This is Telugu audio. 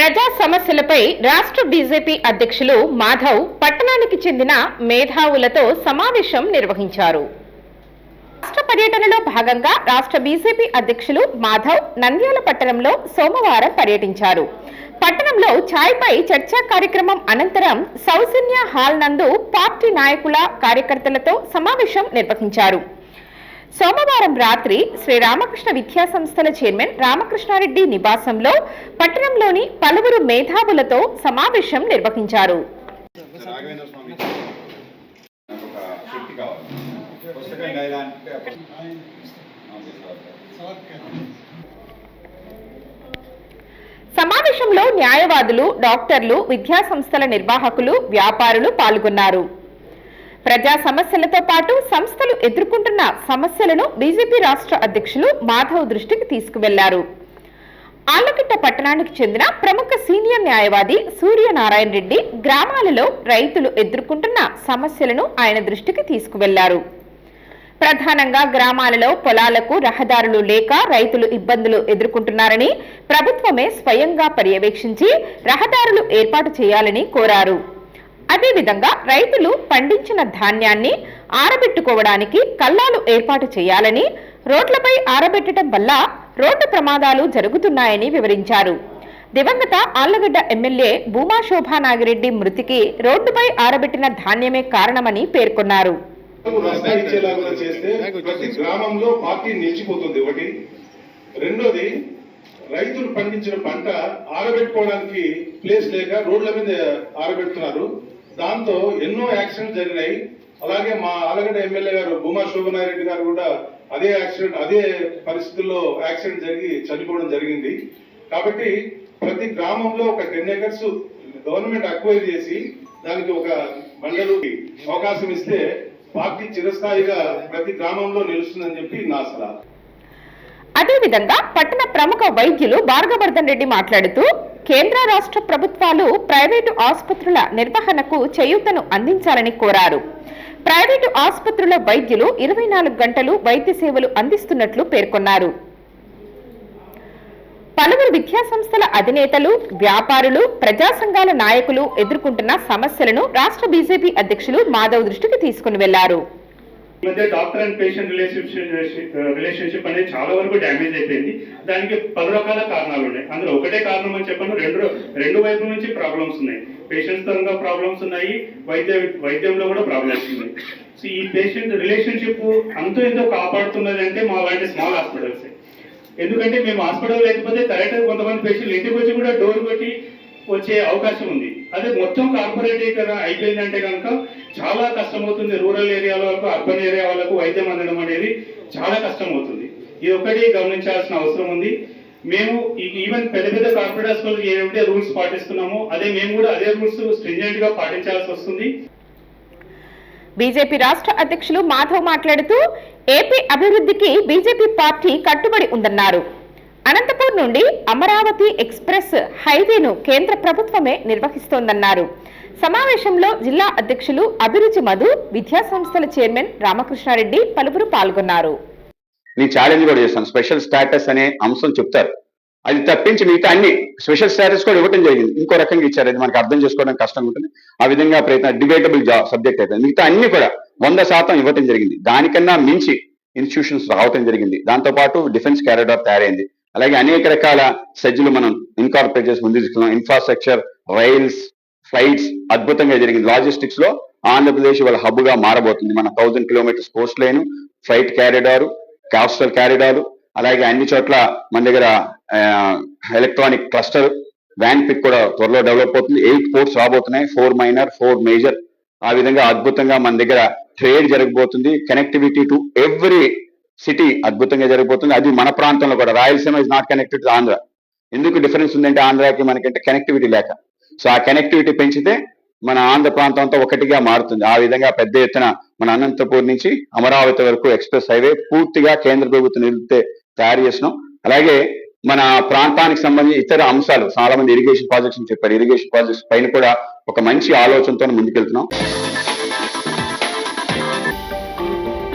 ప్రజా సమస్యలపై రాష్ట్ర బీజేపీ అధ్యక్షులు మాధవ్ పట్టణానికి చెందిన మేధావులతో సమావేశం నిర్వహించారు. రాష్ట్ర పర్యటనలో భాగంగా రాష్ట్ర బీజేపీ అధ్యక్షులు మాధవ్ నంద్యాల పట్టణంలో సోమవారం పర్యటించారు. పట్టణంలో ఛాయ్పై చర్చా కార్యక్రమం అనంతరం సౌజన్య హాల్ నందు పార్టీ నాయకుల కార్యకర్తలతో సమావేశం నిర్వహించారు. సోమవారం రాత్రి శ్రీ రామకృష్ణ విద్యా సంస్థల చైర్మన్ రామకృష్ణారెడ్డి నివాసంలో పట్టణంలోని పలువురు మేధావులతో సమావేశం నిర్వహించారు. సమావేశంలో న్యాయవాదులు డాక్టర్లు విద్యా సంస్థల నిర్వాహకులు వ్యాపారులు పాల్గొన్నారు. ప్రజా సమస్యలతో పాటు సంస్థలు ఎదుర్కొంటున్న సమస్యలను బీజేపీ రాష్ట్ర అధ్యక్షులు మాధవ్ దృష్టికి తీసుకువెళ్ళారు. ఆళ్ళగిట్ట పట్టణానికి చెందిన ప్రముఖ సీనియర్ న్యాయవాది సూర్యనారాయణ రెడ్డి గ్రామాలలో రైతులు ఎదుర్కొంటున్న సమస్యలను ఆయన దృష్టికి తీసుకువెళ్ళారు. ప్రధానంగా గ్రామాలలో పొలాలకు రహదారులు లేక రైతులు ఇబ్బందులు ఎదుర్కొంటున్నారని ప్రభుత్వమే స్వయంగా పర్యవేక్షించి రహదారులు ఏర్పాటు చేయాలని కోరారు. అదేవిధంగా రైతులు పండించిన ధాన్యాన్ని ఆరబెట్టుకోవడానికి కల్లాలు ఏర్పాటు చేయాలని రోడ్లపై ఆరబెట్టడం వల్ల రోడ్డు ప్రమాదాలు జరుగుతున్నాయని వివరించారు. దివంగత ఆళ్ళగడ్డ ఎమ్మెల్యే భూమా శోభా నాగిరెడ్డి మృతికి రోడ్డుపై ఆరబెట్టిన ధాన్యమే కారణమని పేర్కొన్నారు. గ్రామంలో పార్టీ నిలిచిపోతుంది. ఒకటి. రెండోది రైతులు పండించిన పంట ఆరబెట్టుకోవడానికి ప్లేస్ లేక రోడ్ల మీద ఆరబెడుతున్నారు. దాంతో ఎన్నో యాక్సిడెంట్ జరిగినాయి. అలాగే మా ఆలగడ్డ ఎమ్మెల్యే గారు భూమా శోభనారెడ్డి గారు కూడా అదే యాక్సిడెంట్ అదే పరిస్థితుల్లో యాక్సిడెంట్ జరిగి చనిపోవడం జరిగింది. కాబట్టి ప్రతి గ్రామంలో ఒక టెన్ ఎకర్స్ గవర్నమెంట్ అక్వైర్ చేసి దానికి ఒక మండలికి అవకాశం ఇస్తే పార్టీ చిరస్థాయిగా ప్రతి గ్రామంలో నిలుస్తుందని చెప్పి నా సలహా. అదేవిధంగా పట్టణ ప్రముఖ వైద్యులు భార్గవర్ధన్ రెడ్డి మాట్లాడుతూ కేంద్ర రాష్ట్ర ప్రభుత్వాలు ప్రైవేటు ఆసుపత్రుల నిర్వహణకు చేయూతను అందించాలని కోరారు. ప్రైవేటు ఆసుపత్రుల వైద్యులు ఇరవై నాలుగు గంటలు వైద్య సేవలు అందిస్తున్నట్లు పేర్కొన్నారు. పలువురు విద్యాసంస్థల అధినేతలు వ్యాపారులు ప్రజా సంఘాల నాయకులు ఎదుర్కొంటున్న సమస్యలను రాష్ట్ర బీజేపీ అధ్యక్షులు మాధవ్ దృష్టికి తీసుకుని వెళ్ళారు. ఈ మధ్య doctor and patient relationship relationship అనేది చాలా వరకు డ్యామేజ్ అయిపోయింది. దానికి పలు రకాల కారణాలు ఉన్నాయి. అందులో ఒకటే కారణం అని చెప్పను. రెండు రెండు వైపుల నుంచి ప్రాబ్లమ్స్ ఉన్నాయి. పేషెంట్స్ పరంగా ప్రాబ్లమ్స్ ఉన్నాయి. వైద్య వైద్యంలో కూడా ప్రాబ్లమ్స్ ఉన్నాయి. సో ఈ పేషెంట్ రిలేషన్షిప్ అంతో ఎంతో కాపాడుతున్నది అంటే మా లాంటి స్మాల్ హాస్పిటల్స్ ఎందుకంటే మేము హాస్పిటల్ లేకపోతే కరెక్ట్గా కొంతమంది పేషెంట్లు ఇంటికి వచ్చి కూడా డోర్ కొట్టి వచ్చే అవకాశం ఉంది. అదే మొత్తం కార్పొరేటీకరణ అయిపోయిందంటే కనుక చాలా కష్టమవుతుంది. రూరల్ ఏరియా వరకు అర్బన్ ఏరియా వాళ్ళకు వైద్యం అందడం అనేది చాలా కష్టం అవుతుంది ఇది ఒకటి గమనించాల్సిన అవసరం ఉంది. మేము ఈవెన్ పెద్ద పెద్ద కార్పొరేట్ హాస్పిటల్ ఏమైతే రూల్స్ పాటిస్తున్నామో అదే మేము కూడా అదే రూల్స్ స్ట్రింజెంట్గా పాటించాల్సి వస్తుంది. బీజేపీ రాష్ట్ర అధ్యక్షులు మాధవ్ మాట్లాడుతూ ఏపీ అభివృద్ధికి బీజేపీ పార్టీ కట్టుబడి ఉందన్నారు. అనంతపూర్ నుండి అమరావతి ఎక్స్ప్రెస్ హైవేను కేంద్ర ప్రభుత్వమే నిర్వహిస్తోందన్నారు. సమావేశంలో జిల్లా అధ్యక్షులు అభిరుచి మధు విద్యా సంస్థల చైర్మన్ రామకృష్ణారెడ్డి పలువురు పాల్గొన్నారు. నేను ఛాలెంజ్ కూడా చేస్తాను స్పెషల్ స్టేటస్ అనే అంశం చెప్తారు. అది తప్పించి మిగతా అన్ని స్పెషల్ స్టేటస్ కూడా ఇవ్వడం జరిగింది. ఇంకో రకంగా ఇచ్చారు. అది మనకు అర్థం చేసుకోవడం కష్టంగా ఉంటుంది. ఆ విధంగా ప్రయత్నం డిబేటబుల్ జాబ్ సబ్జెక్ట్ అయితే. మిగతా అన్ని కూడా వంద శాతం ఇవ్వటం జరిగింది. దానికన్నా మించి ఇన్స్టిట్యూషన్స్ రావటం జరిగింది. దాంతో పాటు డిఫెన్స్ క్యారిడార్ తయారైంది. అలాగే అనేక రకాల సజ్జులు మనం ఇన్కార్పొరేట్ చేసి ముందుకు తీసుకున్నాం ఇన్ఫ్రాస్ట్రక్చర్ రైల్స్ ఫ్లైట్స్ అద్భుతంగా జరిగింది. లాజిస్టిక్స్లో ఆంధ్రప్రదేశ్ వాళ్ళ హబ్గా మారబోతుంది. మన thousand kilometres coast line flight corridor coastal corridor అలాగే అన్ని చోట్ల మన దగ్గర ఎలక్ట్రానిక్ క్లస్టర్ వ్యాన్ పిక్ కూడా త్వరలో డెవలప్ అవుతుంది. ఎయిట్ పోర్ట్స్ రాబోతున్నాయి. ఫోర్ మైనర్ ఫోర్ మేజర్ ఆ విధంగా అద్భుతంగా మన దగ్గర ట్రేడ్ జరగబోతుంది. కనెక్టివిటీ టు ఎవ్రీ సిటీ అద్భుతంగా జరిగిపోతుంది. అది మన ప్రాంతంలో కూడా. Rayalaseema is not connected to Andhra. ఎందుకు డిఫరెన్స్ ఉందంటే ఆంధ్రాకి మనకంటే కనెక్టివిటీ లేక. సో ఆ కనెక్టివిటీ పెంచితే మన ఆంధ్ర ప్రాంతం అంతా ఒకటిగా మారుతుంది. ఆ విధంగా పెద్ద ఎత్తున మన అనంతపూర్ నుంచి అమరావతి వరకు ఎక్స్ప్రెస్ హైవే పూర్తిగా కేంద్ర ప్రభుత్వం నిలిపితే తయారు చేసినాం. అలాగే మన ప్రాంతానికి సంబంధించి ఇతర అంశాలు చాలా మంది ఇరిగేషన్ ప్రాజెక్ట్స్ చెప్పారు. ఇరిగేషన్ ప్రాజెక్ట్స్ పైన కూడా ఒక మంచి ఆలోచనతో ముందుకెళ్తున్నాం.